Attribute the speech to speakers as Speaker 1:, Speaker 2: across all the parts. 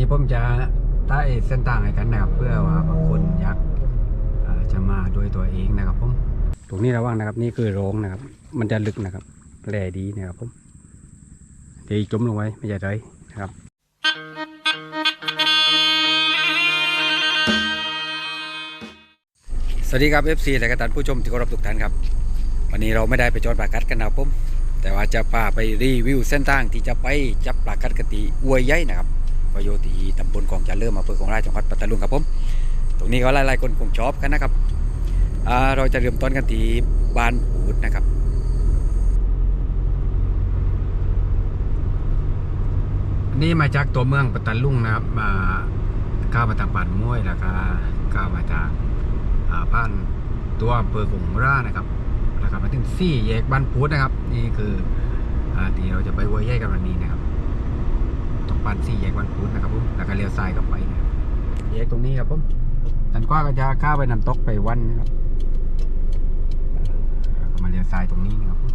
Speaker 1: นี้ผมจะใต้เส้นทางให้กันนะครับ เพื่อว่าบางคนอยากจะมาด้วยตัวเองนะครับผมตรงนี้ระวังนะครับ นี่คือโรงนะครับ มันจะลึกนะครับแหล่ดีนะครับผมเดี๋ยวจมลงไว้ไม่ใช่ไรนะครับสวัสดีครับ FC และกท่านผู้ชมที่เคารพทุกท่านครับ วันนี้เราไม่ได้ไปจอดปลากัดกันนะครับผมแต่ว่าจะพาไปรีวิวเส้นทางที่จะไปจับปลากัดกะตีอวยใหญ่นะครับ ประโยชน์ที่ตำบลของจะเริ่มอำเภอของราชจังหวัดปัตตานีครับผม ตรงนี้ก็หลายๆคนคงชอบกันนะครับเราจะเริ่มต้นกันที่บ้านปูดนะครับนี่มาจากตัวเมืองปัตตาลุงนะครับมาก้าวมาทางป่านม้วยแล้วก็ก้าวมาทางบ้านตัวอำเภอของรานะครับแล้วก็มาถึงสี่แยกบ้านพูดนะครับ นี่คืออที่เราจะไปวัวใหญ่กันวันนี้นะครับ ปันสี่แยกวันพุธนะครับผมแล้วก็เลี้ยวซ้ายกลับไปนะครับแยกตรงนี้ครับผมทันกว่าก็จะข้าไปน้ำตกไปวันนะครับแล้วก็มาเลี้ยวซ้ายตรงนี้นะครับผม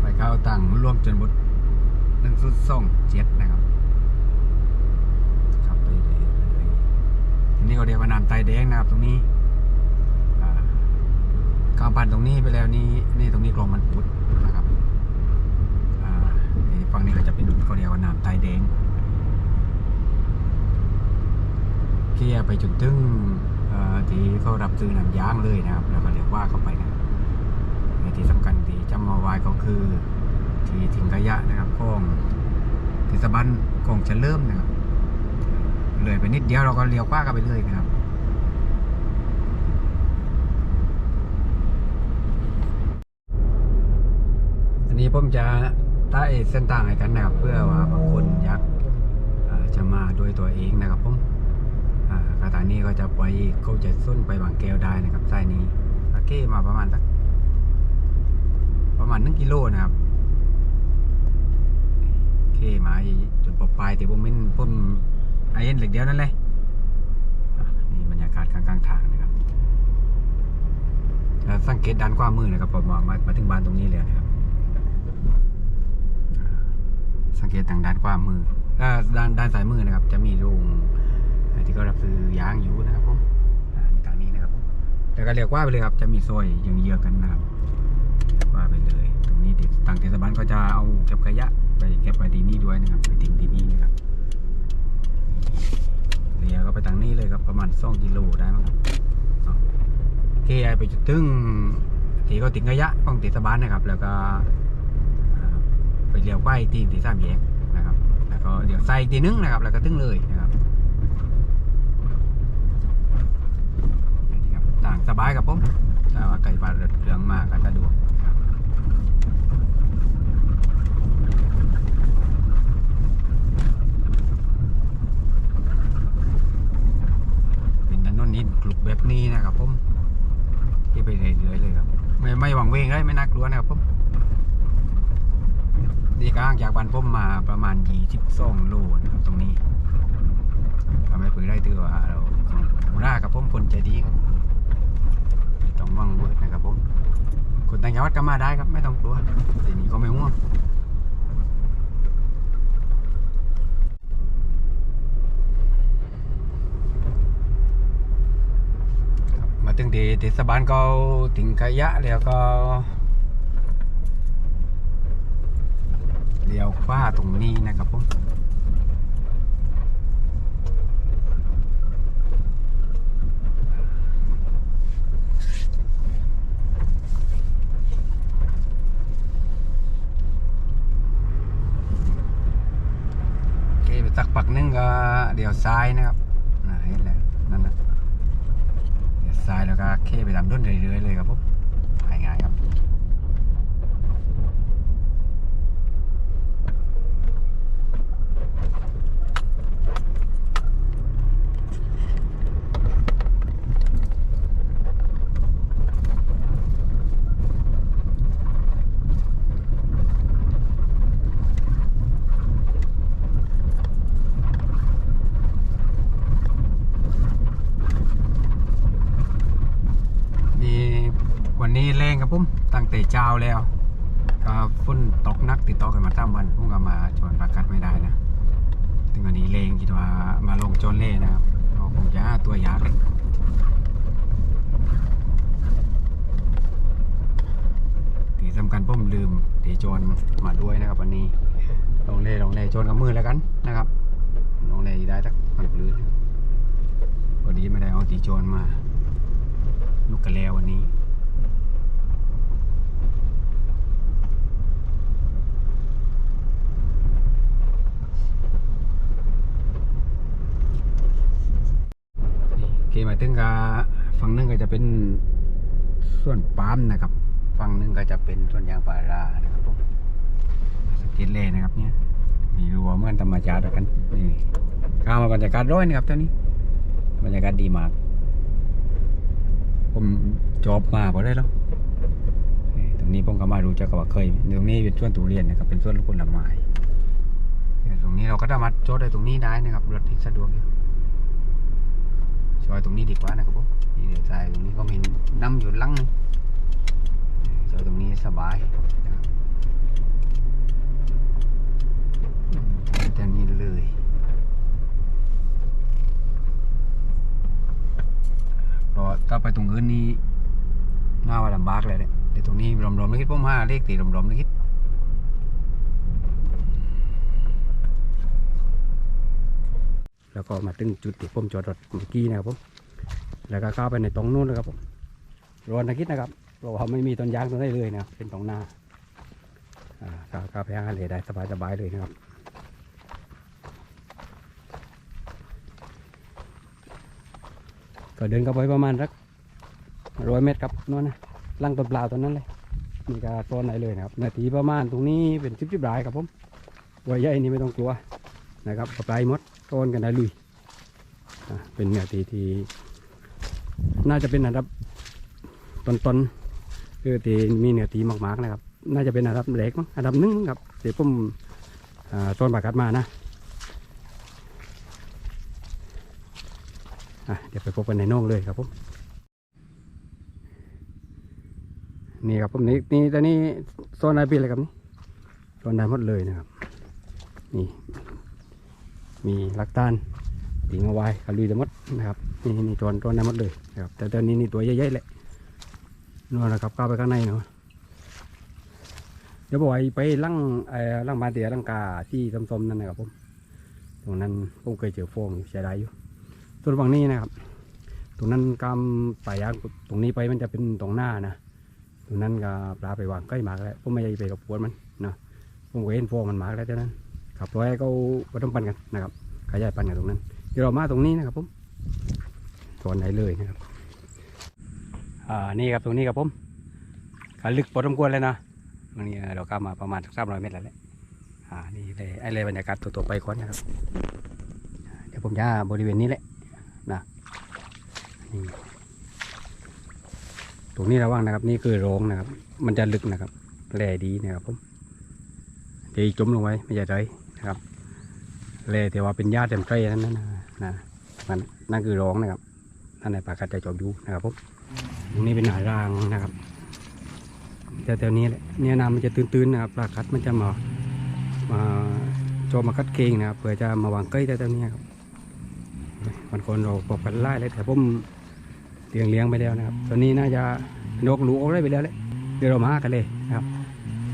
Speaker 1: ไปเข้าตังร่วม จนบุตรหนึ่งสุดส่งเจ็ดนะครับขับไปเลยทีนี้ก็เรียกว่านไตแดงนะครับ ตรงนี้อ่าข้ามผ่านตรงนี้ไปแล้วนี่นี่ตรงนี้กลองมันพุดนะครับอ่านี่ฝั่งนี้ก็จะเป็นเขาเรียกว่าน้ำไตแดงเขี่ยไปจนถึงอ่อที่เขารับซื้อน้ำยางเลยนะครับ แล้วก็เรียกว่าเข้าไปนะที่สำคัญที่จำมาไว้ก็คือ ที่ทิ้งขยะนะครับของเทศบาลของเฉลิมนะครับเลยไปนิดเดียวเราก็เลี้ยวขวากันไปเลยนะครับอันนี้ผมจะใต้เส้นทางให้กันนะครับ เพื่อว่าบางคนอยากจะมาด้วยตัวเองนะครับผมอากระตานี้ก็จะไปเขาจะส้นไปบางแก้วได้นะครับใต้นี้โอเคมาประมาณสักประมาณหนึ่งกิโลนะครับ เคมาจนปลายแต่ผมเป็นผมไอเอ็นเหล็กเดียวนั่นเลยนี่บรรยากาศข้างๆทางนะครับแล้วสังเกตด้านขวามือนะครับผมมามามาถึงบ้านตรงนี้เลยนะครับ สังเกตทางด้านขวามือด้านด้านซ้ายมือนะครับ จะมีโรงที่เขารับซื้อยางอยู่นะครับผมทางนี้นะครับผมแต่ก็เรียกว่าไปเลยครับ จะมีซอยเยื้องๆกันนะครับว่าไปเลย ตรงนี้ติดทางเทศบาลก็จะเอาเก็บขยะ ไปเก็บไว้ที่นี่ด้วยนะครับ ไปทิ้งที่นี่นะครับเลียก็ไปทางนี้เลยครับประมาณ2กิโลได้มั้งครับเอาโอเคไปจุดตึ้งที่เขาทิ้งขยะของเทศบาลนะครับ แล้วก็ไปเลี้ยวไปที่ที่สามแยกนะครับ แล้วก็เดี๋ยวใส่อีนึงนะครับ แล้วก็ตึ้งเลยนะครับต่างสบายครับผมถ้าว่าไก่ปลาเรือเครื่องมากก็สะดวกครับ เป็นถนนนินกลุกแบบ นี้นะครับผมที่ไปเรื่อยๆเลยครับ ไม่ไม่หวังเวงเลยไม่น่ากลัวนะครับผมนี่ก็ห่างจากบ้านผมมาประมาณ22โลนะครับตรงนี้ทำให้เปิดได้ตือว่าเราของรากับผมคนใจดีครับต้องวังเวิร์ดนะครับผมคนต่างจังหวัดก็มาได้ครับ ไม่ต้องกลัวทีนี้ก็ไม่ห่วง ครับมา ถึงที่เทศบาลก็ทิ้งขยะแล้วก็เลี้ยวขวาตรงนี้นะครับผมเคไปสักปักนึงก็เดี๋ยวซ้ายนะครับน่าเห็นแล้วนั่นนะ ซ้ายแล้วก็เคไปตามด้นเรื่อยๆเลยครับผม วันนี้แรงครับผมตั้งแต่เช้าแล้วก็ฝนตกนักติดต่อกันมาตามวันพุ่งก็มาจนประกัดไม่ได้นะถึงวันนี้เลงคิดว่ามาลงจนเล่นะครับเราคงจะหาตัวยาเลยที่สำคัญผมลืมตีโจรมาด้วยนะครับวันนี้ลงเล่ลงเล่จรกับมือแล้วกันนะครับลงเล่ได้สักมันปลื้นครับพอดีไม่ได้เอาตีโจรมาลูกกระเลววันนี้ โอเคมาถึงกับฝั่งหนึงก็จะเป็นส่วนปาล์มนะครับฝั่งหนึงก็จะเป็นส่วนยางพารานะครับผมสเก็ตเล่นะครับเนี่ยมีรัวเหมือนธรรมชาติกันนี่ข้ามมาบรรยากาศร้อยนะครับตอนนี้ บรรยากาศดีมาก ผมจอบมาพอได้แล้วตรงนี้ผมก็มารู้จักกับว่าเคยตรงนี้เป็นส่วนทุเรียนนะครับเป็นส่วนลูกผลไม้ตรงนี้เราก็สามารถจอดได้ตรงนี้ได้นะครับรถที่สะดวกอยู่ ซอยตรงนี้ดีกว่านะครับผมนี่เดี๋ยวใส่ตรงนี้ก็มีน้ำอยู่ลังนึงซอยตรงนี้สบายนะครับอืมแต่นี้เลยเพราะถ้าไปตรงอื่นนี่น่าว่าลำบากเลยเนี่ยเดี๋ยวตรงนี้รวมๆเลยคิดผมห้าเลขตีรวมๆเลยคิด แล้วก็มาถึงจุดที่ผมจอดรถเมื่อกี้นะครับผมแล้วก็เข้าไปในตรงนู้นนะครับผมรวนนักคิดนะครับเพราะว่าไม่มีต้นยางตรงนี้เลยนะเป็นตรงหน้าอ่าก็เข้าไปหาเลยได้สบายๆเลยนะครับก็เดินเข้าไปประมาณสักร้อยเมตรครับนั่นนะลังต้นเปล่าตัวนั้นเลยนี่ก็โซนไหนเลยนะครับ นาทีประมาณตรงนี้เป็นสิบสิบรายครับผมวัยใหญ่นี่ไม่ต้องกลัว นะครับกับปลายมดโซนกันได้ลุยเป็นนาทีที่น่าจะเป็นอันดับต้นๆคือตีมีเนื้อตีมากๆนะครับ น่าจะเป็นอันดับเล็กมั้งอันดับหนึ่งครับเดี๋ยวผมต้นปากัดมานะเดี๋ยวไปพบกันในน่องเลยครับผมนี่ครับผมนี่นี่ตอนนี้โซนไหนเป็นอะไรครับนี่โซนไหนหมดเลยนะครับ นี่ มีลักตานติงเอาไว้กระลุยทั้มดนะครับนี่นี่ตัวตัวนั้นหมดเลยนะครับแต่ตอนนี้นี่ตัวใหญ่ๆแหละนู่นนะครับเข้าไปข้างในเนาะเดี๋ยวบอกไอ้ไปลั่งไอ้ลั่งบาเตียลั่งกาที่ส้มๆนั่นนะครับผมตรงนั้นผมเคยเจอโฟงใช้ได้อยู่ส่วนฝั่งนี้นะครับ ตรงนั้นกำป่ายางตรงนี้ไปมันจะเป็นตรงหน้านะตรงนั้นก็ปลาไปวางใกล้หมากแล้วผมไม่ได้ไปกับปวนมันนะผมเห็นโฟงมันหมากแล้วเท่านั้น ขับรถให้เขาไปต้องปันกันนะครับขยายปันกันตรงนั้นเดี๋ยวเรามาตรงนี้นะครับผมโซนไหนเลยนะครับอ่านี่ครับตรงนี้ครับผมกาลึกพอสมควรเลยนะตรงนี้เราเข้ามาประมาณสักสามร้อยเมตรแล้วแหละอ่านี่เลยไอ้เลยบรรยากาศตัวๆไปก่อนนะครับ เดี๋ยวผมจะบริเวณนี้แหละนะนี่ตรงนี้ระวังนะครับ นี่คือโรงนะครับ มันจะลึกนะครับแหล่ดีนะครับผมดีจะจมลงไว้ไม่ใช่ไร นะครับเลยแต่ว่าเป็นญาติเต็มใจนั่นนะนะมันนั่นคือร้องนะครับนั่นในป่ากัดใจจอบอยู่นะครับผมตรงนี้เป็นหายรางนะครับแต่แถวนี้แหละเนี่ยน้ำมันจะตื้นๆนะครับปลากัดมันจะมามาโจมมากัดเกงนะครับเพื่อจะมาวางใกล้แต่แถวนี้ครับบางคนเราบอกกันไล่เลยแต่ผมเลี้ยงเลี้ยงไปแล้วนะครับ ตอนนี้น่าจะนกหนูเอาได้ไปแล้วแหละเดี๋ยวเรามาหากันเลยนะครับ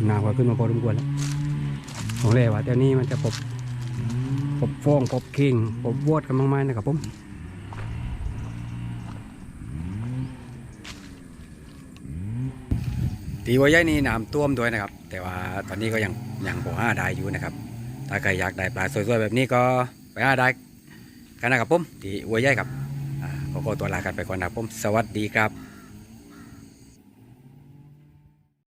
Speaker 1: น้ำก็ขึ้นมาพอสมควรแล้ว ของเลยว่าแถวนี้มันจะพบปบฟองปบเข่งปบวอดกันมากมายนะครับผมตีวัวใหญ่นี่น้ำท่วมด้วยนะครับ แต่ว่าตอนนี้ก็ยังยังพอห้าได้อยู่นะครับ ถ้าใครอยากได้ปลาสวยๆแบบนี้ก็ไปห้าได้กันนะครับผมตีวัวใหญ่ครับขอตัวลากันไปก่อนนะครับผมสวัสดีครับ